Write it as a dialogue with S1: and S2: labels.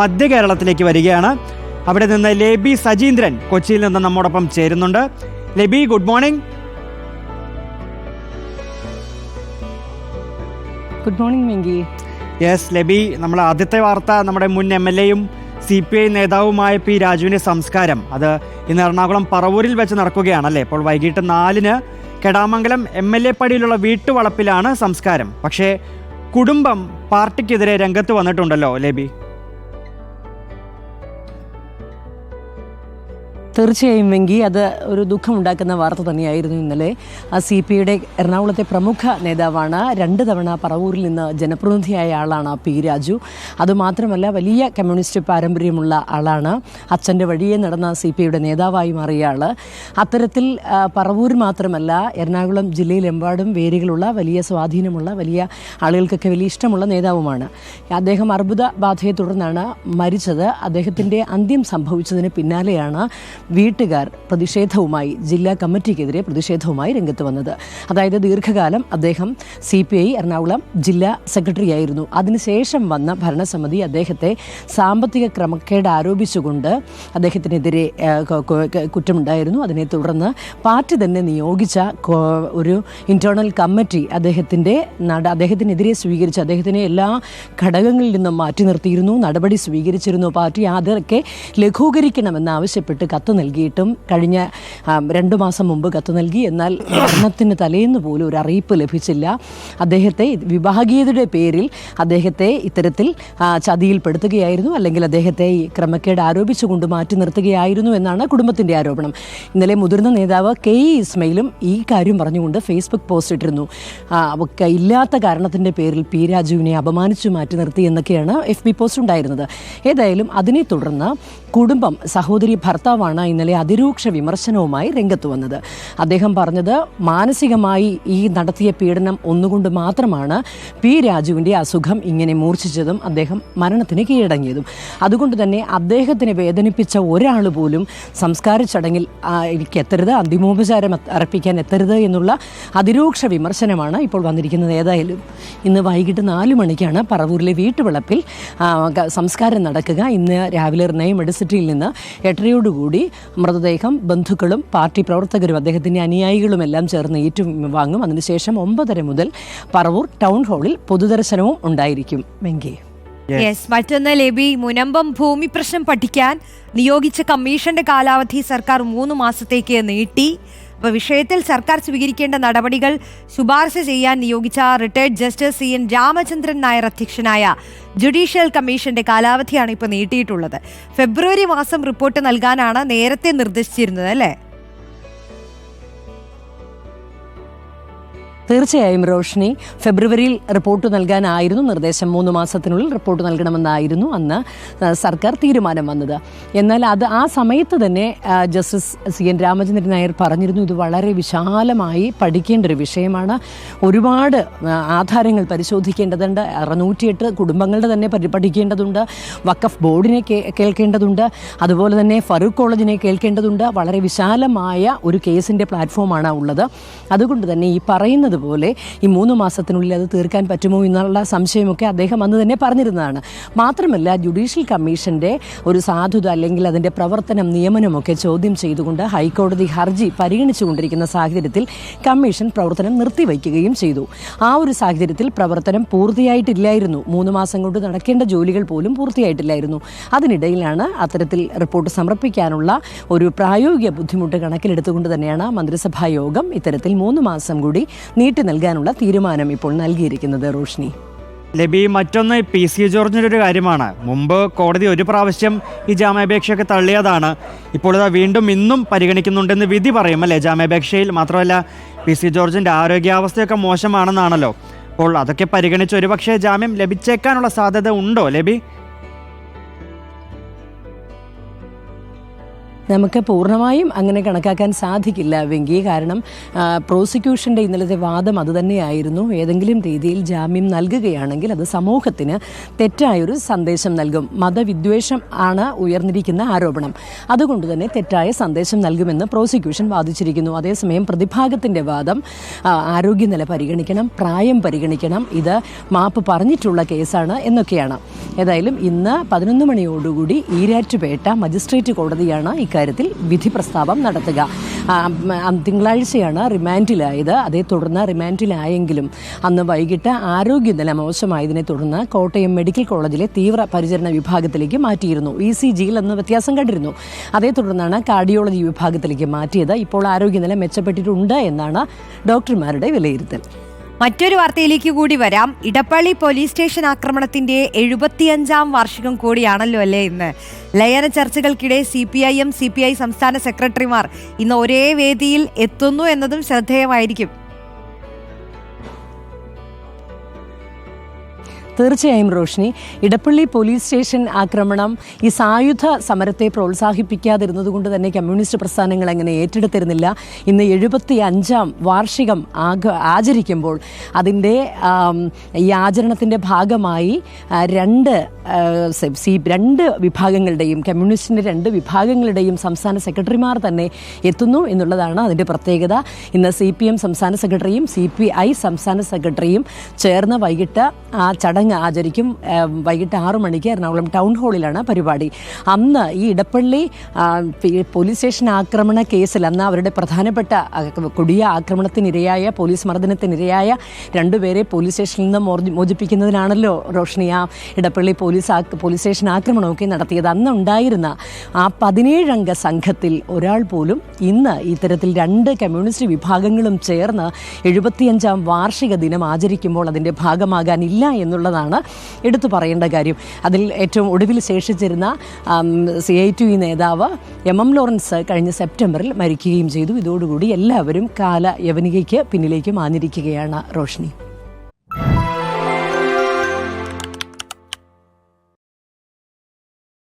S1: മധ്യ കേരളത്തിലേക്ക് വരികയാണ്. അവിടെ നിന്ന് ലേബി സജീന്ദ്രൻ കൊച്ചിയിൽ നിന്ന് നമ്മോടൊപ്പം ചേരുന്നുണ്ട്. ലബി ഗുഡ് മോർണിംഗ്
S2: ഗുഡ് മോർണിംഗ് മിങ്കി
S1: യെസ് ലബി നമ്മൾ ആദ്യത്തെ വാർത്ത നമ്മുടെ മുൻ എം എൽ എയും സി പി ഐ നേതാവുമായ പി രാജുവിന്റെ സംസ്കാരം. അത് ഇന്ന് എറണാകുളം പറവൂരിൽ വെച്ച് നടക്കുകയാണല്ലേ ഇപ്പോൾ വൈകിട്ട് നാലിന് കെടാമംഗലം എം എൽ എ പടിയിലുള്ള വീട്ടുവളപ്പിലാണ് സംസ്കാരം. പക്ഷേ കുടുംബം പാർട്ടിക്കെതിരെ രംഗത്ത് വന്നിട്ടുണ്ടല്ലോ ലബി.
S2: തീർച്ചയായും വെങ്കി അത് ഒരു ദുഃഖമുണ്ടാക്കുന്ന വാർത്ത തന്നെയായിരുന്നു ഇന്നലെ. ആ സി പി ഐയുടെ എറണാകുളത്തെ പ്രമുഖ നേതാവാണ്. രണ്ട് തവണ പറവൂരിൽ നിന്ന് ജനപ്രതിനിധിയായ ആളാണ് പി രാജു. അതുമാത്രമല്ല വലിയ കമ്മ്യൂണിസ്റ്റ് പാരമ്പര്യമുള്ള ആളാണ്. അച്ഛന്റെ വഴിയെ നടന്ന സി പി ഐയുടെ നേതാവായി മാറിയ ആൾ അത്തരത്തിൽ പറവൂർ മാത്രമല്ല എറണാകുളം ജില്ലയിലെമ്പാടും വേരുകളുള്ള വലിയ സ്വാധീനമുള്ള വലിയ ആളുകൾക്കൊക്കെ വലിയ ഇഷ്ടമുള്ള നേതാവുമാണ്. അദ്ദേഹം അർബുദ ബാധയെ തുടർന്നാണ് മരിച്ചത്. അദ്ദേഹത്തിന്റെ അന്ത്യം സംഭവിച്ചതിന് പിന്നാലെയാണ് വീട്ടുകാർ പ്രതിഷേധവുമായി ജില്ലാ കമ്മിറ്റിക്കെതിരെ പ്രതിഷേധവുമായി രംഗത്ത് വന്നത്. അതായത് ദീർഘകാലം അദ്ദേഹം സി പി ഐ എറണാകുളം ജില്ലാ സെക്രട്ടറി ആയിരുന്നു അതിനുശേഷം വന്ന ഭരണസമിതി അദ്ദേഹത്തെ സാമ്പത്തിക ക്രമക്കേട് ആരോപിച്ചുകൊണ്ട് അദ്ദേഹത്തിനെതിരെ കുറ്റമുണ്ടായിരുന്നു. അതിനെ തുടർന്ന് പാർട്ടി തന്നെ നിയോഗിച്ച ഒരു ഇന്റേണൽ കമ്മിറ്റി അദ്ദേഹത്തിന്റെ നട അദ്ദേഹത്തിനെതിരെ സ്വീകരിച്ച് അദ്ദേഹത്തിനെ എല്ലാ ഘടകങ്ങളിൽ നിന്നും മാറ്റി നിർത്തിയിരുന്നു. നടപടി സ്വീകരിച്ചിരുന്നു പാർട്ടി. അതൊക്കെ ലഘൂകരിക്കണമെന്ന് ആവശ്യപ്പെട്ട് കത്ത് നൽകിയിട്ടും കഴിഞ്ഞ രണ്ടു മാസം മുമ്പ് കത്ത് നൽകി. എന്നാൽ മരണത്തിന് തലേന്ന് പോലും ഒരു അറിയിപ്പ് ലഭിച്ചില്ല. അദ്ദേഹത്തെ വിഭാഗീയതയുടെ പേരിൽ അദ്ദേഹത്തെ ഇത്തരത്തിൽ ചതിയിൽപ്പെടുത്തുകയായിരുന്നു. അല്ലെങ്കിൽ അദ്ദേഹത്തെ ഈ ക്രമക്കേട് ആരോപിച്ചുകൊണ്ട് മാറ്റി നിർത്തുകയായിരുന്നു എന്നാണ് കുടുംബത്തിന്റെ ആരോപണം. ഇന്നലെ മുതിർന്ന നേതാവ് കെ ഇ ഇസ്മയിലും ഈ കാര്യം പറഞ്ഞുകൊണ്ട് ഫേസ്ബുക്ക് പോസ്റ്റ് ഇട്ടിരുന്നു. ഇല്ലാത്ത കാരണത്തിന്റെ പേരിൽ പി രാജുവിനെ അപമാനിച്ചു മാറ്റി നിർത്തി എന്നൊക്കെയാണ് എഫ് ബി പോസ്റ്റ് ഉണ്ടായിരുന്നത്. ഏതായാലും അതിനെ തുടർന്ന് കുടുംബം സഹോദരി ഭർത്താവാണ് ഇന്നലെ അതിരൂക്ഷ വിമർശനവുമായി രംഗത്ത് വന്നത്. അദ്ദേഹം പറഞ്ഞത് മാനസികമായി ഈ നടത്തിയ പീഡനം ഒന്നുകൊണ്ട് മാത്രമാണ് പി രാജുവിന്റെ അസുഖം ഇങ്ങനെ മൂർച്ഛിച്ചതും അദ്ദേഹം മരണത്തിന് കീഴടങ്ങിയതും. അതുകൊണ്ട് തന്നെ അദ്ദേഹത്തിനെ വേദനിപ്പിച്ച ഒരാൾ പോലും സംസ്കാര ചടങ്ങിൽ എനിക്ക് എത്തരുത് അന്തിമോപചാരം അർപ്പിക്കാൻ എത്തരുത് എന്നുള്ള അതിരൂക്ഷ വിമർശനമാണ് ഇപ്പോൾ വന്നിരിക്കുന്നത്. ഏതായാലും ഇന്ന് വൈകിട്ട് നാല് മണിക്കാണ് പറവൂരിലെ വീട്ടുവളപ്പിൽ സംസ്കാരം നടക്കുക. ഇന്ന് രാവിലെ റിനയം മെഡിസിറ്റിയിൽ നിന്ന് എട്ടരയോടുകൂടി മൃതദേഹം ബന്ധുക്കളും പാർട്ടി പ്രവർത്തകരും അദ്ദേഹത്തിന്റെ അനുയായികളും എല്ലാം ചേർന്ന് ഏറ്റുവാങ്ങും. അതിനുശേഷം ഒമ്പതര മുതൽ പറവൂർ ടൗൺ ഹാളിൽ പൊതുദർശനവും ഉണ്ടായിരിക്കും. വെങ്കി.
S3: യെസ് മറ്റൊന്ന് ലബി മുനമ്പം ഭൂമി പ്രശ്നം പഠിക്കാൻ നിയോഗിച്ച കമ്മീഷന്റെ കാലാവധി സർക്കാർ മൂന്ന് മാസത്തേക്ക് നീട്ടി. അപ്പോൾ വിഷയത്തിൽ സർക്കാർ സ്വീകരിക്കേണ്ട നടപടികൾ ശുപാർശ ചെയ്യാൻ നിയോഗിച്ച retired justice C N Ramachandran Nair അധ്യക്ഷനായ ജുഡീഷ്യൽ കമ്മീഷന്റെ കാലാവധിയാണ് ഇപ്പോൾ നീട്ടിയിട്ടുള്ളത്. ഫെബ്രുവരി മാസം റിപ്പോർട്ട് നൽകാനാണ് നേരത്തെ നിർദ്ദേശിച്ചിരുന്നത് അല്ലേ?
S2: തീർച്ചയായും റോഷ്നി. ഫെബ്രുവരിയിൽ റിപ്പോർട്ട് നൽകാനായിരുന്നു നിർദ്ദേശം. മൂന്ന് മാസത്തിനുള്ളിൽ റിപ്പോർട്ട് നൽകണമെന്നായിരുന്നു അന്ന് സർക്കാർ തീരുമാനം വന്നത്. എന്നാൽ അത് ആ സമയത്ത് തന്നെ justice C N Ramachandran Nair പറഞ്ഞിരുന്നു ഇത് വളരെ വിശാലമായി പഠിക്കേണ്ട ഒരു വിഷയമാണ്. ഒരുപാട് ആധാരങ്ങൾ പരിശോധിക്കേണ്ടതുണ്ട്. അറുന്നൂറ്റിയെട്ട് കുടുംബങ്ങളുടെ തന്നെ പഠിക്കേണ്ടതുണ്ട്. വക്കഫ് ബോർഡിനെ കേൾക്കേണ്ടതുണ്ട്. അതുപോലെ തന്നെ ഫറൂഖ് കോളേജിനെ കേൾക്കേണ്ടതുണ്ട്. വളരെ വിശാലമായ ഒരു കേസിന്റെ പ്ലാറ്റ്ഫോമാണ് ഉള്ളത്. അതുകൊണ്ട് തന്നെ ഈ പറയുന്നത് പോലെ ഈ മൂന്ന് മാസത്തിനുള്ളിൽ അത് തീർക്കാൻ പറ്റുമോ എന്നുള്ള സംശയമൊക്കെ അദ്ദേഹം അന്ന് തന്നെ പറഞ്ഞിരുന്നതാണ്. മാത്രമല്ല ജുഡീഷ്യൽ കമ്മീഷന്റെ ഒരു സാധുത അല്ലെങ്കിൽ അതിന്റെ പ്രവർത്തനം നിയമനമൊക്കെ ചോദ്യം ചെയ്തുകൊണ്ട് ഹൈക്കോടതി ഹർജി പരിഗണിച്ചുകൊണ്ടിരിക്കുന്ന സാഹചര്യത്തിൽ കമ്മീഷൻ പ്രവർത്തനം നിർത്തിവയ്ക്കുകയും ചെയ്തു. ആ ഒരു സാഹചര്യത്തിൽ പ്രവർത്തനം പൂർത്തിയായിട്ടില്ലായിരുന്നു. മൂന്ന് മാസം കൊണ്ട് നടക്കേണ്ട ജോലികൾ പോലും പൂർത്തിയായിട്ടില്ലായിരുന്നു. അതിനിടയിലാണ് അത്തരത്തിൽ റിപ്പോർട്ട് സമർപ്പിക്കാനുള്ള ഒരു പ്രായോഗിക ബുദ്ധിമുട്ട് കണക്കിലെടുത്തുകൊണ്ട് തന്നെയാണ് മന്ത്രിസഭാ യോഗം ഇത്തരത്തിൽ മൂന്ന് മാസം കൂടി നീട്ടി നൽകാനുള്ള തീരുമാനം ഇപ്പോൾ നൽകിയിരിക്കുന്നത് റോഷ്നി.
S1: ലബി മറ്റൊന്ന് പി സി ജോർജിന്റെ ഒരു കാര്യമാണ്. മുമ്പ് കോടതി ഒരു പ്രാവശ്യം ഈ ജാമ്യാപേക്ഷയൊക്കെ തള്ളിയതാണ്. ഇപ്പോൾ ഇതാ വീണ്ടും ഇന്നും പരിഗണിക്കുന്നുണ്ടെന്ന് വിധി പറയും അല്ലേ? ജാമ്യാപേക്ഷയിൽ മാത്രമല്ല പി സി ജോർജിന്റെ ആരോഗ്യാവസ്ഥയൊക്കെ മോശമാണെന്നാണല്ലോ. അപ്പോൾ അതൊക്കെ പരിഗണിച്ച് ഒരുപക്ഷേ ജാമ്യം ലഭിച്ചേക്കാനുള്ള സാധ്യത ഉണ്ടോ ലബി?
S2: നമുക്ക് പൂർണമായും അങ്ങനെ കണക്കാക്കാൻ സാധിക്കില്ല. വെങ്കി കാരണം പ്രോസിക്യൂഷന്റെ ഇന്നലത്തെ വാദം അതുതന്നെയായിരുന്നു ഏതെങ്കിലും രീതിയിൽ ജാമ്യം നൽകുകയാണെങ്കിൽ അത് സമൂഹത്തിന് തെറ്റായൊരു സന്ദേശം നൽകും. മതവിദ്വേഷം ആണ് ഉയർന്നിരിക്കുന്ന ആരോപണം. അതുകൊണ്ട് തന്നെ തെറ്റായ സന്ദേശം നൽകുമെന്ന് പ്രോസിക്യൂഷൻ വാദിച്ചിരിക്കുന്നു. അതേസമയം പ്രതിഭാഗത്തിന്റെ വാദം ആരോഗ്യനില പരിഗണിക്കണം പ്രായം പരിഗണിക്കണം ഇത് മാപ്പ് പറഞ്ഞിട്ടുള്ള കേസാണ് എന്നൊക്കെയാണ്. ഏതായാലും ഇന്ന് പതിനൊന്ന് മണിയോടുകൂടി ഈരാറ്റുപേട്ട മജിസ്ട്രേറ്റ് കോടതിയാണ് ഇക്കാര്യത്തിൽ വിധി പ്രസ്താവം നടത്തുക തിങ്കളാഴ്ചയാണ് റിമാൻഡിലായത്. അതേ തുടർന്ന് റിമാൻഡിലായെങ്കിലും അന്ന് വൈകിട്ട് ആരോഗ്യനില മോശമായതിനെ തുടർന്ന് കോട്ടയം മെഡിക്കൽ കോളേജിലെ തീവ്ര പരിചരണ വിഭാഗത്തിലേക്ക് മാറ്റിയിരുന്നു. ഇ സി ജിയിൽ അന്ന് വ്യത്യാസം കണ്ടിരുന്നു. അതേ തുടർന്നാണ് കാർഡിയോളജി വിഭാഗത്തിലേക്ക് മാറ്റിയത്. ഇപ്പോൾ ആരോഗ്യനില മെച്ചപ്പെട്ടിട്ടുണ്ട് എന്നാണ് ഡോക്ടർമാരുടെ വിലയിരുത്തൽ.
S3: മറ്റൊരു വാർത്തയിലേക്ക് കൂടി വരാം. ഇടപ്പള്ളി പോലീസ് സ്റ്റേഷൻ ആക്രമണത്തിന്റെ എഴുപത്തിയഞ്ചാം വാർഷികം കൂടിയാണല്ലോ അല്ലേ ഇന്ന്. ലയന ചർച്ചകൾക്കിടെ C P I M C P I സംസ്ഥാന സെക്രട്ടറിമാർ ഇന്ന് ഒരേ വേദിയിൽ എത്തുന്നു എന്നതും ശ്രദ്ധേയമായിരിക്കും.
S2: തീർച്ചയായും റോഷ്നി. ഇടപ്പള്ളി പോലീസ് സ്റ്റേഷൻ ആക്രമണം ഈ സായുധ സമരത്തെ പ്രോത്സാഹിപ്പിക്കാതിരുന്നത് കൊണ്ട് തന്നെ കമ്മ്യൂണിസ്റ്റ് പ്രസ്ഥാനങ്ങൾ അങ്ങനെ ഏറ്റെടുത്തിരുന്നില്ല. ഇന്ന് എഴുപത്തി അഞ്ചാം വാർഷികം ആചരിക്കുമ്പോൾ അതിന്റെ ഈ ആചരണത്തിന്റെ ഭാഗമായി രണ്ട് സി രണ്ട് വിഭാഗങ്ങളുടെയും കമ്മ്യൂണിസ്റ്റിന്റെ രണ്ട് വിഭാഗങ്ങളുടെയും സംസ്ഥാന സെക്രട്ടറിമാർ തന്നെ എത്തുന്നു എന്നുള്ളതാണ് അതിന്റെ പ്രത്യേകത. ഇന്ന് സി പി എം സംസ്ഥാന സെക്രട്ടറിയും സി പി ഐ സംസ്ഥാന സെക്രട്ടറിയും ചേർന്ന് വൈകിട്ട് ആ ചടങ്ങ് ആചരിക്കും വൈകിട്ട് ആറു മണിക്ക് എറണാകുളം ടൗൺ ഹാളിലാണ് പരിപാടി. അന്ന് ഈ ഇടപ്പള്ളി പോലീസ് സ്റ്റേഷൻ ആക്രമണ കേസിൽ അന്ന് അവരുടെ പ്രധാനപ്പെട്ട കൊടിയ ആക്രമണത്തിനിരയായ പോലീസ് മർദ്ദനത്തിനിരയായ രണ്ടുപേരെ പോലീസ് സ്റ്റേഷനിൽ നിന്ന് മോചിപ്പിക്കുന്നതിനാണല്ലോ റോഷ്നി ആ ഇടപ്പള്ളി പോലീസ് പോലീസ് സ്റ്റേഷൻ ആക്രമണമൊക്കെ നടത്തിയത്. അന്ന് ഉണ്ടായിരുന്ന ആ പതിനേഴംഗ സംഘത്തിൽ ഒരാൾ പോലും ഇന്ന് ഇത്തരത്തിൽ രണ്ട് കമ്മ്യൂണിസ്റ്റ് വിഭാഗങ്ങളും ചേർന്ന് എഴുപത്തിയഞ്ചാം വാർഷിക ദിനം ആചരിക്കുമ്പോൾ അതിന്റെ ഭാഗമാകാനില്ല എന്നുള്ളതാണ് എടുത്തു പറയേണ്ട കാര്യം. അതിൽ ഏറ്റവും ഒടുവിൽ ശേഷിച്ചിരുന്ന സി ഐ ടി നേതാവ് എം എം ലോറൻസ് കഴിഞ്ഞ സെപ്റ്റംബറിൽ മരിക്കുകയും ചെയ്തു. ഇതോടുകൂടി എല്ലാവരും കാല യവനികയ്ക്ക് പിന്നിലേക്ക് മാഞ്ഞിരിക്കുകയാണ് റോഷ്നി.